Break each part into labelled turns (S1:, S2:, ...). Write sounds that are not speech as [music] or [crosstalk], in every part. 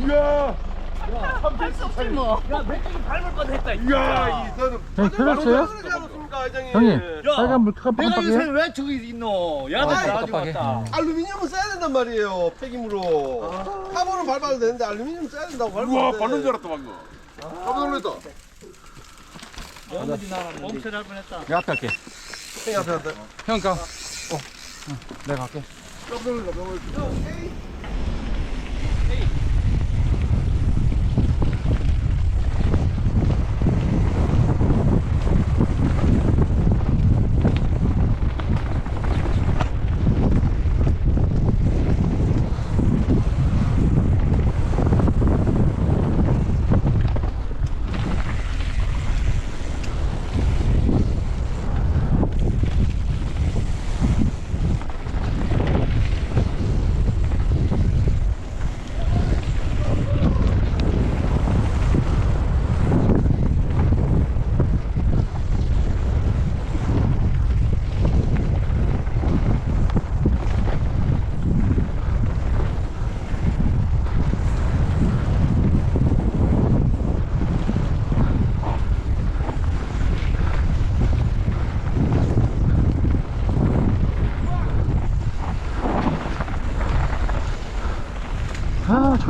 S1: 이야
S2: 할수 없지 뭐.
S3: 야 맥주기 밟을 뻔했다.
S1: 이야 이 너는
S4: 형님 터졌어요?
S1: 그러지 않았습니까 회장님
S4: 형님
S3: 야,
S4: 빨간 물
S3: 내가
S4: 깜빡하게
S3: 요새 왜 저기 있노? 야들
S1: 아이,
S3: 가지고
S4: 깜빡해.
S3: 왔다.
S1: 알루미늄은 써야 된단 말이에요 폐기물로 카본은 밟아도 되는데 알루미늄 써야 된다고 밟아도
S5: 우와
S1: 돼.
S5: 받는 줄 알았다 방금
S1: 깜짝 놀랐다.
S3: 멈춰날 뻔했다.
S4: 내가 앞에 할게
S1: 형이 앞에 갔다
S4: 형 가. 어. 응, 내가 할게
S1: 깜짝 놀랐다 깜짝 놀랐다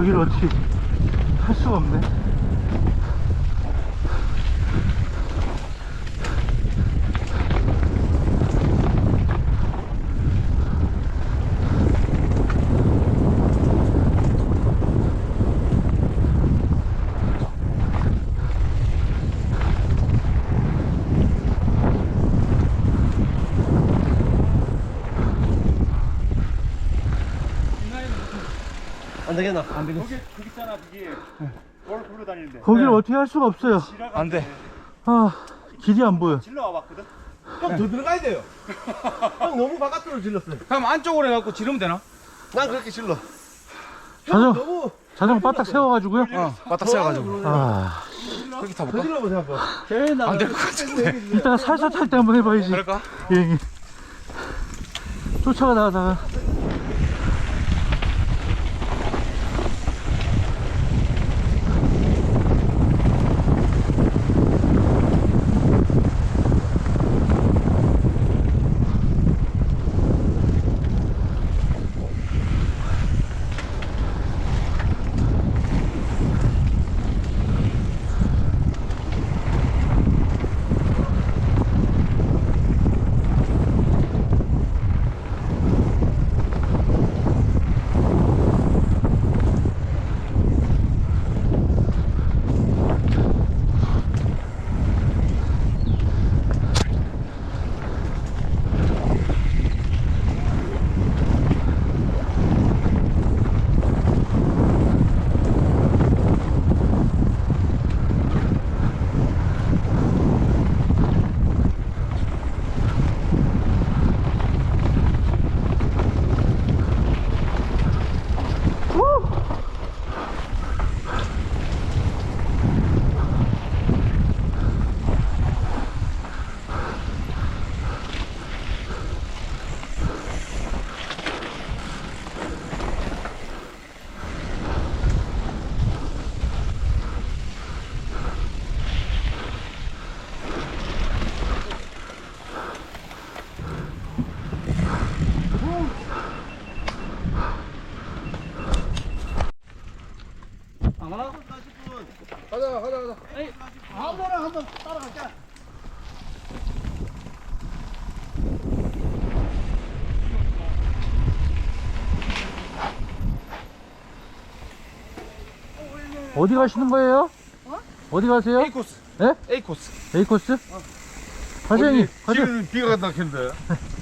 S4: 저기를 어떻게 할 수가 없네
S1: 안 되겠나
S3: 거기 거기 있잖아 그게. 뭘 굴러 다니는데.
S4: 거기를 어떻게 할 수가 없어요
S3: 안 돼.
S4: 아 길이 안 보여
S3: 질러 와봤거든.
S1: 형 더 들어가야 돼요 [laughs] 형 너무 바깥으로 질렀어요
S3: 그럼 안쪽으로 해갖고 지르면 되나?
S1: 난 그렇게 질러
S4: 자전,
S1: 너무
S4: 자전거 바닥 세워가지고요
S3: 어, 바닥 세워가지고.
S1: 아더
S3: 타볼까?
S1: 질러보세요 한번
S3: 안될 것 같은데.
S4: 이따가 살살 탈 때 한번 해봐야지
S3: 그럴까?
S4: 예, 예. 쫓아가다가
S1: 가자 가자 가자
S3: 아무거나 한번 따라갈까?
S4: 어디 가시는 거예요? 어 디 가세요?
S5: A 코스
S4: 예?
S5: A 코스
S4: A 코스? 과장님, 과장
S5: 지금 비가 간다 했는데 [laughs]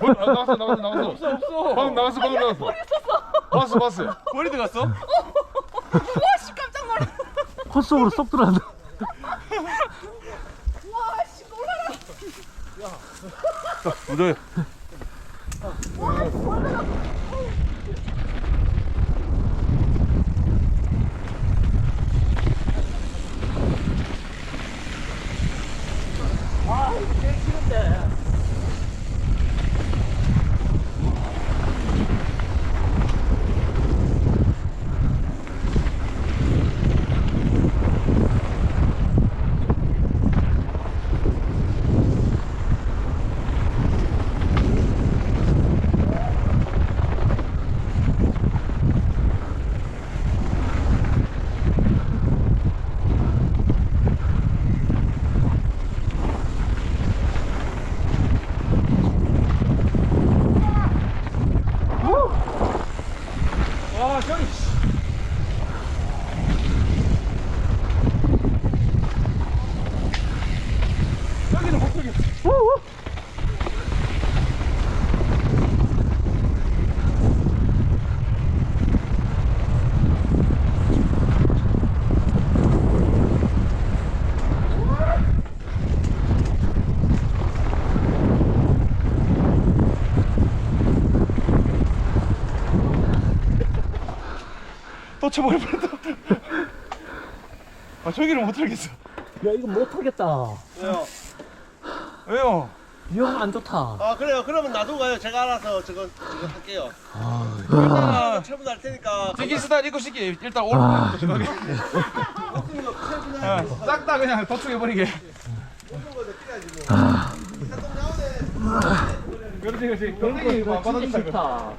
S5: 어, 나왔어 나왔어 나왔어 없어 없어 방금 나왔어 방금 나왔어 봤어
S3: 머리 들어갔어?
S2: 와씨 깜짝 놀라.
S4: 콧 속으로 쏙 들어간다.
S2: 와씨 놀라라.
S5: 무더위
S3: 놓쳐버릴 뻔했다. 아 저기를 못 하겠어.
S6: 야 이거 못하겠다
S1: 왜요?
S3: 왜요?
S6: 영 안 좋다
S1: 아 그래요. 그러면 놔두고 가요. 제가 알아서 저거 저거 할게요.
S3: 아,
S1: 처분 할 테니까.
S3: 제기스탄 이거 시기 일단 올
S4: 아.
S1: 체분할
S3: 싹다 그냥 도축해버리게. 그렇지 그렇지. 경쟁이 안 받아준다.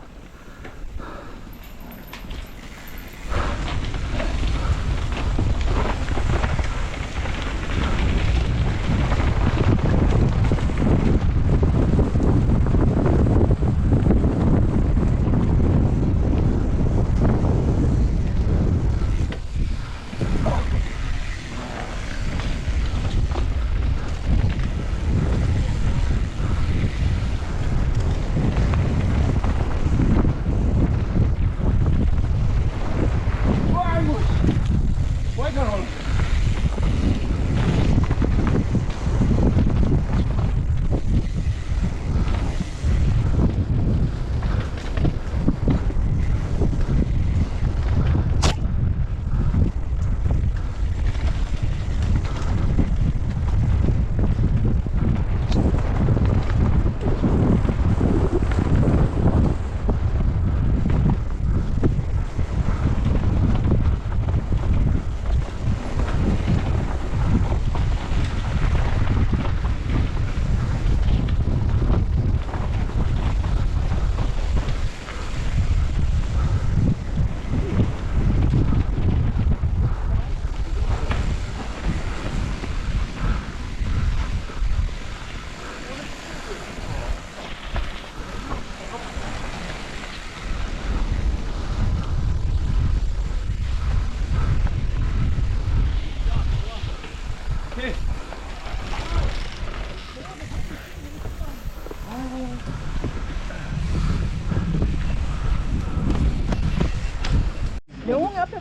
S6: 싫다
S2: 영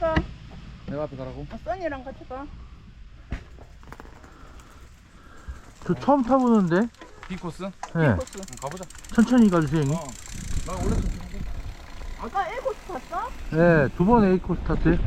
S2: 가.
S3: 내가 앞에 가라고?
S2: 아, 써니랑 같이 가.
S4: 저 처음 타보는데
S3: 비코스?
S4: 네.
S2: 코스.
S3: 가보자.
S4: 천천히 가주세요 형님
S3: 어. 나 원래 좀
S2: 아까 에코스 탔어?
S4: 네, 두번 에이코 스타트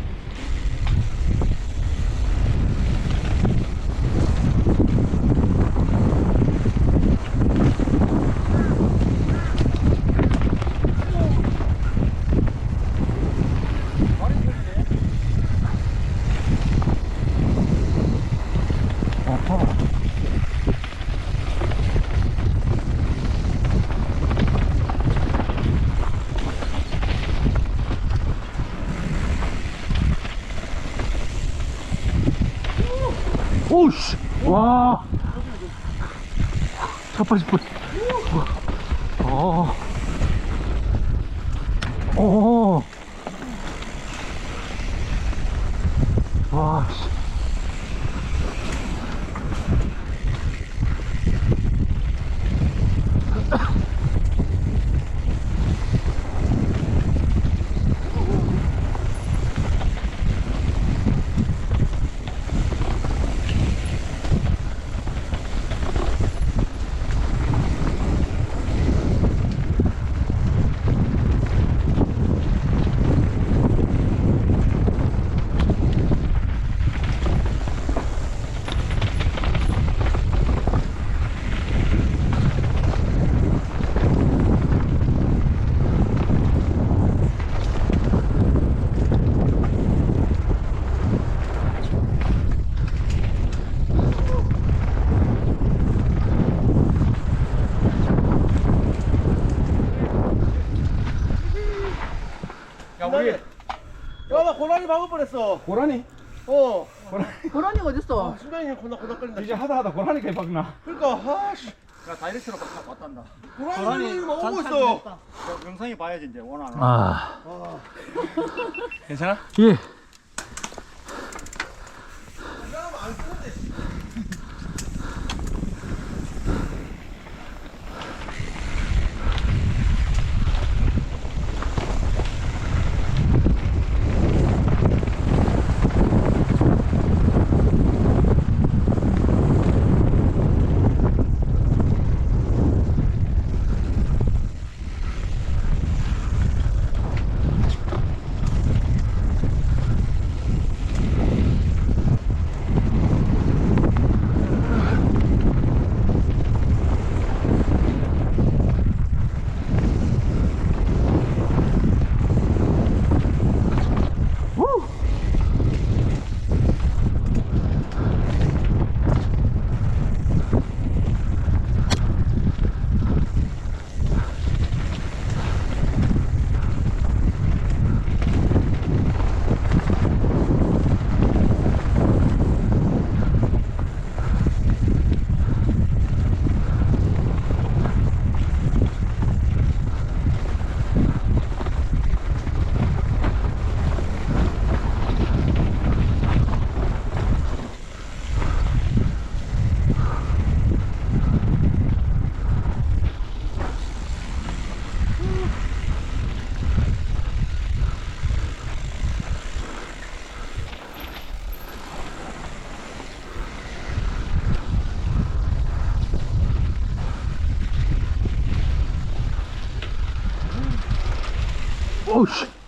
S4: 오우씨 와 자빠질 뻔 어. 어. 와, 씨.
S3: 야 우리
S1: 야나 고라니 박을 뻔했어.
S3: 고라니?
S1: 어.
S2: 고라니 어딨어?
S1: 심장이 곤닥곤닥거린다
S3: 이제 하다 하다 고라니가 박나.
S1: 그러니까 아씨.
S3: 야 다이렉트로 박 왔단다.
S1: 고라니 막 오고 있어.
S3: 영상이 봐야지 이제 원하는.
S4: 아,
S3: 괜찮아?
S4: 예. 어우씨.